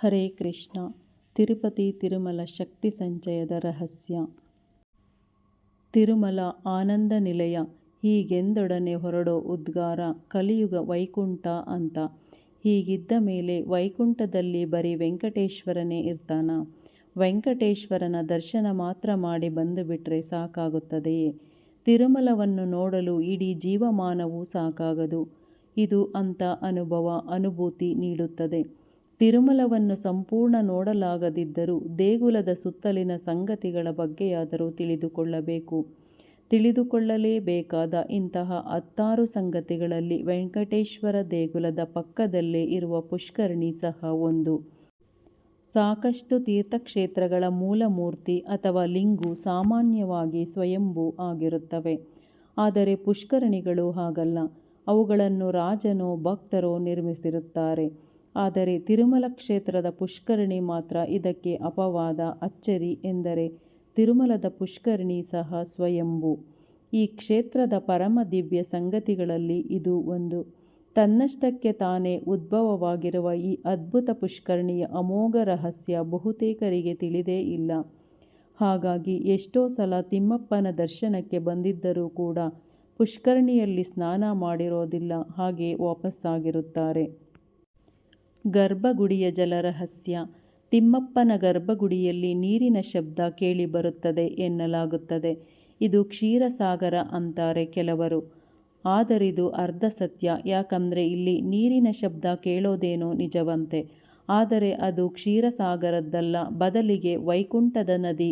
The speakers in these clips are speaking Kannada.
ಹರೇ ಕೃಷ್ಣ. ತಿರುಪತಿ ತಿರುಮಲ ಶಕ್ತಿ ಸಂಚಯದ ರಹಸ್ಯ. ತಿರುಮಲ ಆನಂದ ನಿಲಯ. ಹೀಗೆಂದೊಡನೆ ಹೊರಡೋ ಉದ್ಗಾರ ಕಲಿಯುಗ ವೈಕುಂಠ ಅಂತ. ಹೀಗಿದ್ದ ಮೇಲೆ ವೈಕುಂಠದಲ್ಲಿ ಬರೀ ವೆಂಕಟೇಶ್ವರನೇ ಇರ್ತಾನ. ವೆಂಕಟೇಶ್ವರನ ದರ್ಶನ ಮಾತ್ರ ಮಾಡಿ ಬಂದುಬಿಟ್ರೆ ಸಾಕಾಗುತ್ತದೆಯೇ? ತಿರುಮಲವನ್ನು ನೋಡಲು ಇಡೀ ಜೀವಮಾನವೂ ಸಾಕಾಗದು. ಇದು ಅಂತ ಅನುಭವ, ಅನುಭೂತಿ ನೀಡುತ್ತದೆ. ತಿರುಮಲವನ್ನು ಸಂಪೂರ್ಣ ನೋಡಲಾಗದಿದ್ದರೂ ದೇಗುಲದ ಸುತ್ತಲಿನ ಸಂಗತಿಗಳ ಬಗ್ಗೆಯಾದರೂ ತಿಳಿದುಕೊಳ್ಳಬೇಕು. ತಿಳಿದುಕೊಳ್ಳಲೇಬೇಕಾದ ಇಂತಹ ಹತ್ತಾರು ಸಂಗತಿಗಳಲ್ಲಿ ವೆಂಕಟೇಶ್ವರ ದೇಗುಲದ ಪಕ್ಕದಲ್ಲೇ ಇರುವ ಪುಷ್ಕರಣಿ ಸಹ ಒಂದು. ಸಾಕಷ್ಟು ತೀರ್ಥಕ್ಷೇತ್ರಗಳ ಮೂಲಮೂರ್ತಿ ಅಥವಾ ಲಿಂಗು ಸಾಮಾನ್ಯವಾಗಿ ಸ್ವಯಂಭೂ ಆಗಿರುತ್ತವೆ. ಆದರೆ ಪುಷ್ಕರಣಿಗಳು ಹಾಗಲ್ಲ. ಅವುಗಳನ್ನು ರಾಜನೋ ಭಕ್ತರೋ ನಿರ್ಮಿಸಿರುತ್ತಾರೆ. ಆದರೆ ತಿರುಮಲ ಕ್ಷೇತ್ರದ ಪುಷ್ಕರಣಿ ಮಾತ್ರ ಇದಕ್ಕೆ ಅಪವಾದ, ಅಚ್ಚರಿ ಎಂದರೆ ತಿರುಮಲದ ಪುಷ್ಕರಣಿ ಸಹ ಸ್ವಯಂಭೂ. ಈ ಕ್ಷೇತ್ರದ ಪರಮ ದಿವ್ಯ ಸಂಗತಿಗಳಲ್ಲಿ ಇದು ಒಂದು. ತನ್ನಷ್ಟಕ್ಕೆ ತಾನೇ ಉದ್ಭವವಾಗಿರುವ ಈ ಅದ್ಭುತ ಪುಷ್ಕರಣಿಯ ಅಮೋಘ ರಹಸ್ಯ ಬಹುತೇಕರಿಗೆ ತಿಳಿದೇ ಇಲ್ಲ. ಹಾಗಾಗಿ ಎಷ್ಟೋ ಸಲ ತಿಮ್ಮಪ್ಪನ ದರ್ಶನಕ್ಕೆ ಬಂದಿದ್ದರೂ ಕೂಡ ಪುಷ್ಕರಣಿಯಲ್ಲಿ ಸ್ನಾನ ಮಾಡಿರೋದಿಲ್ಲ, ಹಾಗೆ ವಾಪಸ್ಸಾಗಿರುತ್ತಾರೆ. ಗರ್ಭಗುಡಿಯ ಜಲರಹಸ್ಯ ತಿಮ್ಮಪ್ಪನ ಗರ್ಭಗುಡಿಯಲ್ಲಿ ನೀರಿನ ಶಬ್ದ ಕೇಳಿಬರುತ್ತದೆ ಎನ್ನಲಾಗುತ್ತದೆ. ಇದು ಕ್ಷೀರಸಾಗರ ಅಂತಾರೆ ಕೆಲವರು. ಆದರಿದು ಅರ್ಧ ಸತ್ಯ. ಯಾಕಂದ್ರೆ ಇಲ್ಲಿ ನೀರಿನ ಶಬ್ದ ಕೇಳೋದೇನೋ ನಿಜವಂತೆ. ಆದರೆ ಅದು ಕ್ಷೀರಸಾಗರದ್ದಲ್ಲ. ಬದಲಿಗೆ ವೈಕುಂಠದ ನದಿ,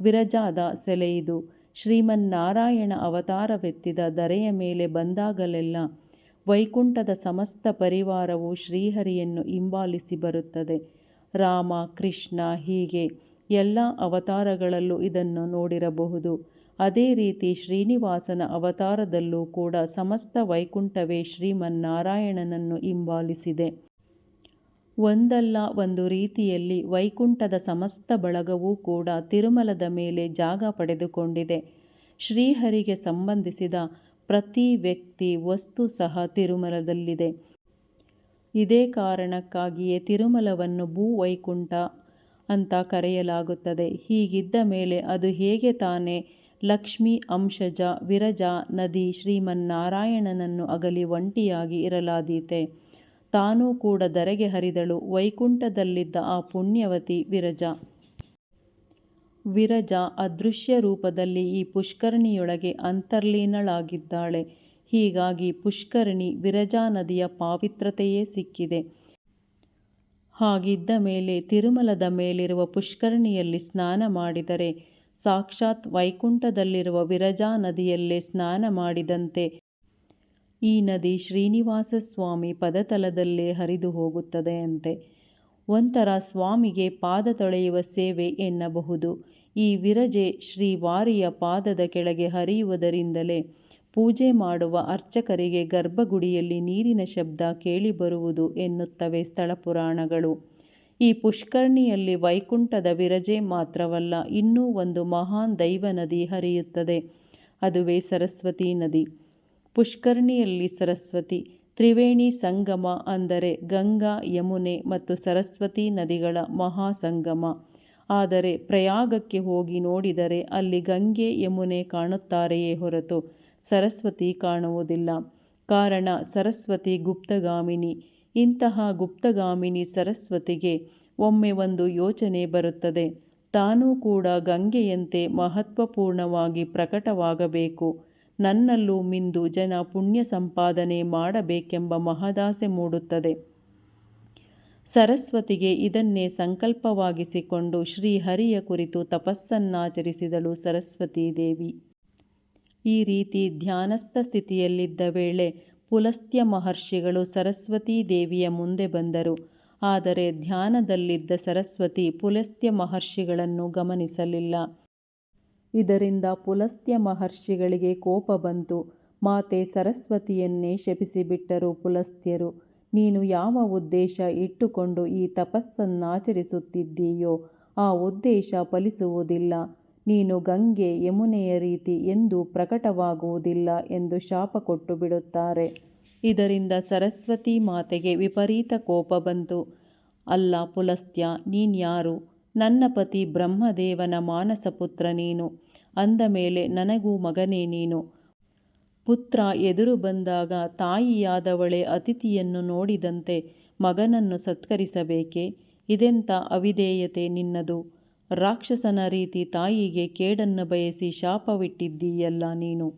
ವಿರಜಾದ ಸೆಲೆಯಿದು ಶ್ರೀಮನ್ನಾರಾಯಣ ಅವತಾರವೆತ್ತಿದ ಧರೆಯ ಮೇಲೆ ಬಂದಾಗಲೆಲ್ಲ ವೈಕುಂಠದ ಸಮಸ್ತ ಪರಿವಾರವು ಶ್ರೀಹರಿಯನ್ನು ಹಿಂಬಾಲಿಸಿ ಬರುತ್ತದೆ. ರಾಮ, ಕೃಷ್ಣ ಹೀಗೆ ಎಲ್ಲ ಅವತಾರಗಳಲ್ಲೂ ಇದನ್ನು ನೋಡಿರಬಹುದು. ಅದೇ ರೀತಿ ಶ್ರೀನಿವಾಸನ ಅವತಾರದಲ್ಲೂ ಕೂಡ ಸಮಸ್ತ ವೈಕುಂಠವೇ ಶ್ರೀಮನ್ನಾರಾಯಣನನ್ನು ಹಿಂಬಾಲಿಸಿದೆ. ಒಂದಲ್ಲ ಒಂದು ರೀತಿಯಲ್ಲಿ ವೈಕುಂಠದ ಸಮಸ್ತ ಬಳಗವೂ ಕೂಡ ತಿರುಮಲದ ಮೇಲೆ ಜಾಗ ಪಡೆದುಕೊಂಡಿದೆ. ಶ್ರೀಹರಿಗೆ ಸಂಬಂಧಿಸಿದ ಪ್ರತಿ ವ್ಯಕ್ತಿ ವಸ್ತು ಸಹ ತಿರುಮಲದಲ್ಲಿದೆ. ಇದೇ ಕಾರಣಕ್ಕಾಗಿಯೇ ತಿರುಮಲವನ್ನು ಭೂವೈಕುಂಠ ಅಂತ ಕರೆಯಲಾಗುತ್ತದೆ. ಹೀಗಿದ್ದ ಮೇಲೆ ಅದು ಹೇಗೆ ತಾನೇ ಲಕ್ಷ್ಮಿ, ಅಂಶಜ, ವಿರಜಾ, ನದಿ, ಶ್ರೀಮನ್ನಾರಾಯಣನನ್ನು ಅಗಲಿ ಒಂಟಿಯಾಗಿ ಇರಲಾದೀತೆ. ತಾನೂ ಕೂಡ ಧರೆಗೆ ಹರಿದಳು. ವೈಕುಂಠದಲ್ಲಿದ್ದ ಆ ಪುಣ್ಯವತಿ ವಿರಜಾ. ವಿರಜಾ ಅದೃಶ್ಯ ರೂಪದಲ್ಲಿ ಈ ಪುಷ್ಕರಣಿಯೊಳಗೆ ಅಂತರ್ಲೀನಳಾಗಿದ್ದಾಳೆ. ಹೀಗಾಗಿ ಪುಷ್ಕರಣಿ ವಿರಜಾ ನದಿಯ ಪಾವಿತ್ರತೆಯೇ ಸಿಕ್ಕಿದೆ. ಹಾಗಿದ್ದ ಮೇಲೆ ತಿರುಮಲದ ಮೇಲಿರುವ ಪುಷ್ಕರಣಿಯಲ್ಲಿ ಸ್ನಾನ ಮಾಡಿದರೆ, ಸಾಕ್ಷಾತ್ ವೈಕುಂಠದಲ್ಲಿರುವ ವಿರಜಾ ನದಿಯಲ್ಲೇ ಸ್ನಾನ ಮಾಡಿದಂತೆ ಈ ನದಿ ಶ್ರೀನಿವಾಸ ಸ್ವಾಮಿ ಪದತಲದಲ್ಲೇ ಹರಿದು ಹೋಗುತ್ತದೆಯಂತೆ. ಒಂಥರ ಸ್ವಾಮಿಗೆ ಪಾದ ತೊಳೆಯುವ ಸೇವೆ ಎನ್ನಬಹುದು. ಈ ವಿರಜೆ ಶ್ರೀವಾರಿಯ ಪಾದದ ಕೆಳಗೆ ಹರಿಯುವುದರಿಂದಲೇ ಪೂಜೆ ಮಾಡುವ ಅರ್ಚಕರಿಗೆ ಗರ್ಭಗುಡಿಯಲ್ಲಿ ನೀರಿನ ಶಬ್ದ ಕೇಳಿಬರುವುದು ಎನ್ನುತ್ತವೆ ಸ್ಥಳ ಪುರಾಣಗಳು. ಈ ಪುಷ್ಕರ್ಣಿಯಲ್ಲಿ ವೈಕುಂಠದ ವಿರಜೆ ಮಾತ್ರವಲ್ಲ, ಇನ್ನೂ ಒಂದು ಮಹಾನ್ ದೈವ ನದಿ ಹರಿಯುತ್ತದೆ. ಅದುವೇ ಸರಸ್ವತಿ ನದಿ. ಪುಷ್ಕರ್ಣಿಯಲ್ಲಿ ಸರಸ್ವತಿ. ತ್ರಿವೇಣಿ ಸಂಗಮ ಅಂದರೆ ಗಂಗಾ, ಯಮುನೆ ಮತ್ತು ಸರಸ್ವತಿ ನದಿಗಳ ಮಹಾ ಸಂಗಮ ಆದರೆ ಪ್ರಯಾಗಕ್ಕೆ ಹೋಗಿ ನೋಡಿದರೆ ಅಲ್ಲಿ ಗಂಗೆ, ಯಮುನೆ ಕಾಣುತ್ತಾರೆಯೇ ಹೊರತು ಸರಸ್ವತಿ ಕಾಣುವುದಿಲ್ಲ. ಕಾರಣ ಸರಸ್ವತಿ ಗುಪ್ತಗಾಮಿನಿ. ಇಂತಹ ಗುಪ್ತಗಾಮಿನಿ ಸರಸ್ವತಿಗೆ ಒಮ್ಮೆ ಒಂದು ಯೋಚನೆ ಬರುತ್ತದೆ. ತಾನೂ ಕೂಡ ಗಂಗೆಯಂತೆ ಮಹತ್ವಪೂರ್ಣವಾಗಿ ಪ್ರಕಟವಾಗಬೇಕು. ನನ್ನಲ್ಲೂ ಮಿಂದು ಜನ ಪುಣ್ಯ ಸಂಪಾದನೆ ಮಾಡಬೇಕೆಂಬ ಮಹದಾಸೆ ಮೂಡುತ್ತದೆ. ಸರಸ್ವತಿಗೆ ಇದನ್ನೇ ಸಂಕಲ್ಪವಾಗಿಸಿಕೊಂಡು ಶ್ರೀಹರಿಯ ಕುರಿತು ತಪಸ್ಸನ್ನಾಚರಿಸಿದಳು ಸರಸ್ವತೀ ದೇವಿ. ಈ ರೀತಿ ಧ್ಯಾನಸ್ಥ ಸ್ಥಿತಿಯಲ್ಲಿದ್ದ ವೇಳೆ ಪುಲಸ್ತ್ಯ ಮಹರ್ಷಿಗಳು ಸರಸ್ವತೀ ದೇವಿಯ ಮುಂದೆ ಬಂದರು. ಆದರೆ ಧ್ಯಾನದಲ್ಲಿದ್ದ ಸರಸ್ವತಿ ಪುಲಸ್ತ್ಯ ಮಹರ್ಷಿಗಳನ್ನು ಗಮನಿಸಲಿಲ್ಲ. ಇದರಿಂದ ಪುಲಸ್ತ್ಯ ಮಹರ್ಷಿಗಳಿಗೆ ಕೋಪ ಬಂತು. ಮಾತೆ ಸರಸ್ವತಿಯನ್ನೇ ಶಪಿಸಿಬಿಟ್ಟರು ಪುಲಸ್ತ್ಯರು. ನೀನು ಯಾವ ಉದ್ದೇಶ ಇಟ್ಟುಕೊಂಡು ಈ ತಪಸ್ಸನ್ನಾಚರಿಸುತ್ತಿದ್ದೀಯೋ, ಆ ಉದ್ದೇಶ ಫಲಿಸುವುದಿಲ್ಲ. ನೀನು ಗಂಗೆ ಯಮುನೆಯ ರೀತಿ ಎಂದೂ ಪ್ರಕಟವಾಗುವುದಿಲ್ಲ ಎಂದು ಶಾಪ ಕೊಟ್ಟು ಬಿಡುತ್ತಾರೆ ಇದರಿಂದ ಸರಸ್ವತಿ ಮಾತೆಗೆ ವಿಪರೀತ ಕೋಪ ಬಂತು. ಅಲ್ಲ ಪುಲಸ್ತ್ಯ, ನೀನ್ಯಾರು? ನನ್ನ ಪತಿ ಬ್ರಹ್ಮದೇವನ ಮಾನಸ ಪುತ್ರ ನೀನು. ಅಂದ ಮೇಲೆ ನನಗೂ ಮಗನೇ ನೀನು. ಪುತ್ರ ಎದುರು ಬಂದಾಗ ತಾಯಿಯಾದವಳೆ ಅತಿಥಿಯನ್ನು ನೋಡಿದಂತೆ ಮಗನನ್ನು ಸತ್ಕರಿಸಬೇಕೆ? ಇದೆಂಥ ಅವಿಧೇಯತೆ ನಿನ್ನದು? ರಾಕ್ಷಸನ ರೀತಿ ತಾಯಿಗೆ ಕೇಡನ್ನು ಬಯಸಿ ಶಾಪವಿಟ್ಟಿದ್ದೀಯಲ್ಲ ನೀನು.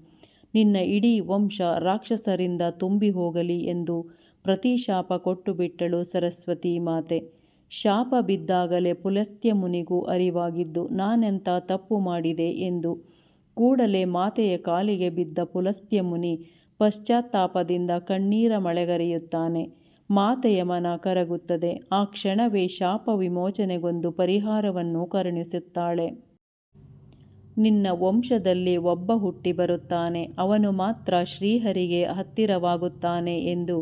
ನಿನ್ನ ಇಡೀ ವಂಶ ರಾಕ್ಷಸರಿಂದ ತುಂಬಿ ಹೋಗಲಿ ಎಂದು ಪ್ರತಿಶಾಪ ಕೊಟ್ಟುಬಿಟ್ಟಳು ಸರಸ್ವತಿ ಮಾತೆ. ಶಾಪ ಬಿದ್ದಾಗಲೇ ಪುಲಸ್ತ್ಯ ಮುನಿಗೂ ಅರಿವಾಗಿದ್ದು ನಾನೆಂಥ ತಪ್ಪು ಮಾಡಿದೆ ಎಂದು. ಕೂಡಲೇ ಮಾತೆಯ ಕಾಲಿಗೆ ಬಿದ್ದ ಪುಲಸ್ತ್ಯ ಮುನಿ ಪಶ್ಚಾತ್ತಾಪದಿಂದ ಕಣ್ಣೀರ ಮಳೆಗರೆಯುತ್ತಾನೆ. ಮಾತೆಯ ಮನ ಕರಗುತ್ತದೆ. ಆ ಕ್ಷಣವೇ ಶಾಪ ವಿಮೋಚನೆಗೊಂದು ಪರಿಹಾರವನ್ನು ಕರುಣಿಸುತ್ತಾಳೆ. ನಿನ್ನ ವಂಶದಲ್ಲಿ ಒಬ್ಬ ಹುಟ್ಟಿ ಬರುತ್ತಾನೆ. ಅವನು ಮಾತ್ರ ಶ್ರೀಹರಿಗೆ ಹತ್ತಿರವಾಗುತ್ತಾನೆ ಎಂದು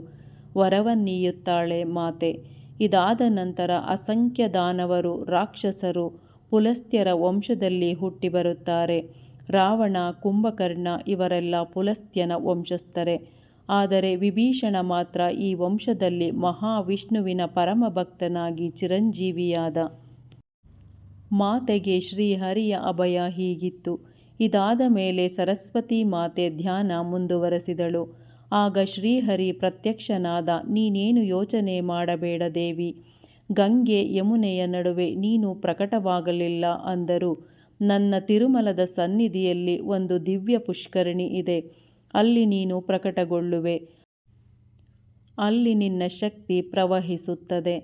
ವರವನ್ನೀಯುತ್ತಾಳೆ ಮಾತೆ. ಇದಾದ ನಂತರ ಅಸಂಖ್ಯ ದಾನವರು ರಾಕ್ಷಸರು, ಪುಲಸ್ತ್ಯರ ವಂಶದಲ್ಲಿ ಹುಟ್ಟಿ ಬರುತ್ತಾರೆ. ರಾವಣ, ಕುಂಭಕರ್ಣ ಇವರೆಲ್ಲ ಪುಲಸ್ತ್ಯನ ವಂಶಸ್ಥರೇ. ಆದರೆ ವಿಭೀಷಣ ಮಾತ್ರ ಈ ವಂಶದಲ್ಲಿ ಮಹಾವಿಷ್ಣುವಿನ ಪರಮಭಕ್ತನಾಗಿ ಚಿರಂಜೀವಿಯಾದ. ಮಾತೆಗೆ ಶ್ರೀಹರಿಯ ಅಭಯ ಹೀಗಿತ್ತು. ಇದಾದ ಮೇಲೆ ಸರಸ್ವತಿ ಮಾತೆ ಧ್ಯಾನ ಮುಂದುವರೆಸಿದಳು. ಆಗ ಶ್ರೀಹರಿ ಪ್ರತ್ಯಕ್ಷನಾದ, ನೀನೇನು ಯೋಚನೆ ಮಾಡಬೇಡ ದೇವಿ. ಗಂಗೆ ಯಮುನೆಯ ನಡುವೆ ನೀನು ಪ್ರಕಟವಾಗಲಿಲ್ಲ ಅಂದರು. ನನ್ನ ತಿರುಮಲದ ಸನ್ನಿಧಿಯಲ್ಲಿ ಒಂದು ದಿವ್ಯ ಪುಷ್ಕರಣಿ ಇದೆ. ಅಲ್ಲಿ ನೀನು ಪ್ರಕಟಗೊಳ್ಳುವೆ. ಅಲ್ಲಿ ನಿನ್ನ ಶಕ್ತಿ ಪ್ರವಹಿಸುತ್ತದೆ.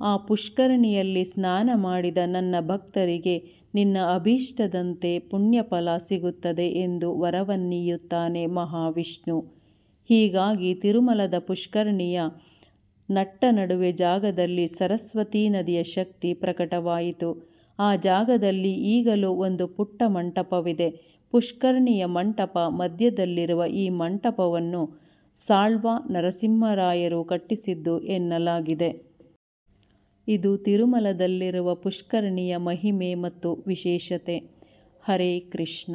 ಆ ಪುಷ್ಕರಣಿಯಲ್ಲಿ ಸ್ನಾನ ಮಾಡಿದ ನನ್ನ ಭಕ್ತರಿಗೆ ನಿನ್ನ ಅಭೀಷ್ಟದಂತೆ ಪುಣ್ಯಫಲ ಸಿಗುತ್ತದೆ ಎಂದು ವರವನ್ನೀಯುತ್ತಾನೆ ಮಹಾವಿಷ್ಣು. ಹೀಗಾಗಿ ತಿರುಮಲದ ಪುಷ್ಕರಣಿಯ ನಟ್ಟ ನಡುವೆ ಜಾಗದಲ್ಲಿ ಸರಸ್ವತೀ ನದಿಯ ಶಕ್ತಿ ಪ್ರಕಟವಾಯಿತು. ಆ ಜಾಗದಲ್ಲಿ ಈಗಲೂ ಒಂದು ಪುಟ್ಟ ಮಂಟಪವಿದೆ. ಪುಷ್ಕರ್ಣಿಯ ಮಂಟಪ ಮಧ್ಯದಲ್ಲಿರುವ ಈ ಮಂಟಪವನ್ನು ಸಾಳ್ವ ನರಸಿಂಹರಾಯರು ಕಟ್ಟಿಸಿದ್ದು ಎನ್ನಲಾಗಿದೆ. ಇದು ತಿರುಮಲದಲ್ಲಿರುವ ಪುಷ್ಕರಣಿಯ ಮಹಿಮೆ ಮತ್ತು ವಿಶೇಷತೆ. ಹರೇ ಕೃಷ್ಣ.